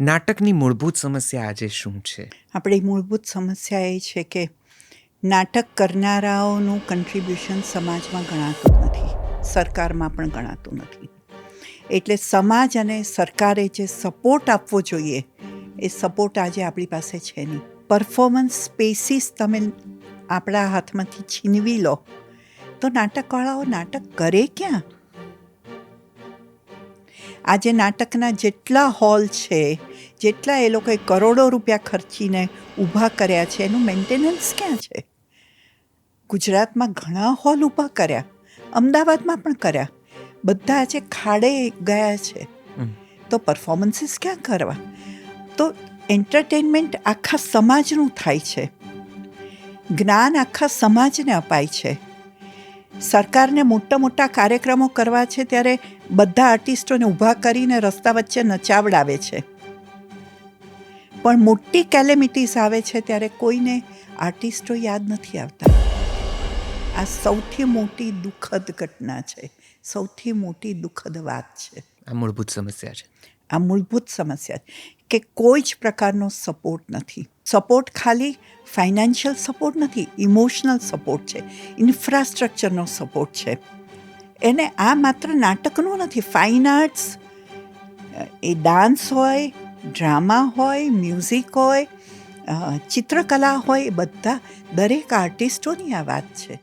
નાટકની મૂળભૂત સમસ્યા આજે શું છે? આપણી મૂળભૂત સમસ્યા એ છે કે નાટક કરનારાઓનું કન્ટ્રીબ્યુશન સમાજમાં ગણાતું નથી, સરકારમાં પણ ગણાતું નથી. એટલે સમાજ અને સરકારે જે સપોર્ટ આપવો જોઈએ, એ સપોર્ટ આજે આપણી પાસે છે નહીં. પરફોર્મન્સ સ્પેસીસ તમે આપણા હાથમાંથી છીનવી લો, તો નાટકવાળાઓ નાટક કરે ક્યાં? આજે નાટકના જેટલા હોલ છે જેટલા એ લોકોએ કરોડો રૂપિયા ખર્ચીને ઊભા કર્યા છે એનું મેન્ટેનન્સ ક્યાં છે? ગુજરાતમાં ઘણા હોલ ઊભા કર્યા અમદાવાદમાં પણ કર્યા બધા આજે ખાડે ગયા છે. તો પરફોર્મન્સીસ ક્યાં કરવા? તો એન્ટરટેનમેન્ટ આખા સમાજનું થાય છે. જ્ઞાન આખા સમાજને અપાય છે. સરકારને મોટા મોટા કાર્યક્રમો કરવા છે ત્યારે બધા આર્ટિસ્ટોને ઊભા કરીને રસ્તા વચ્ચે નચાવડાવે છે. પણ મોટી કેલેમિટીઝ આવે છે ત્યારે કોઈને આર્ટિસ્ટો યાદ નથી આવતા. આ સૌથી મોટી દુઃખદ ઘટના છે. સૌથી મોટી દુઃખદ વાત છે. આ મૂળભૂત સમસ્યા છે. આ મૂળભૂત સમસ્યા છે કે કોઈ જ પ્રકારનો સપોર્ટ નથી. સપોર્ટ ખાલી ફાઇનાન્શિયલ સપોર્ટ નથી ઇમોશનલ સપોર્ટ છે ઇન્ફ્રાસ્ટ્રક્ચરનો સપોર્ટ છે. એને આ માત્ર નાટકનું નથી ફાઇન આર્ટ્સ એ ડાન્સ હોય ડ્રામા હોય મ્યુઝિક હોય ચિત્રકલા હોય એ બધા દરેક આર્ટિસ્ટોની આ વાત છે.